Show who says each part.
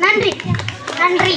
Speaker 1: நன்றி. நன்றி.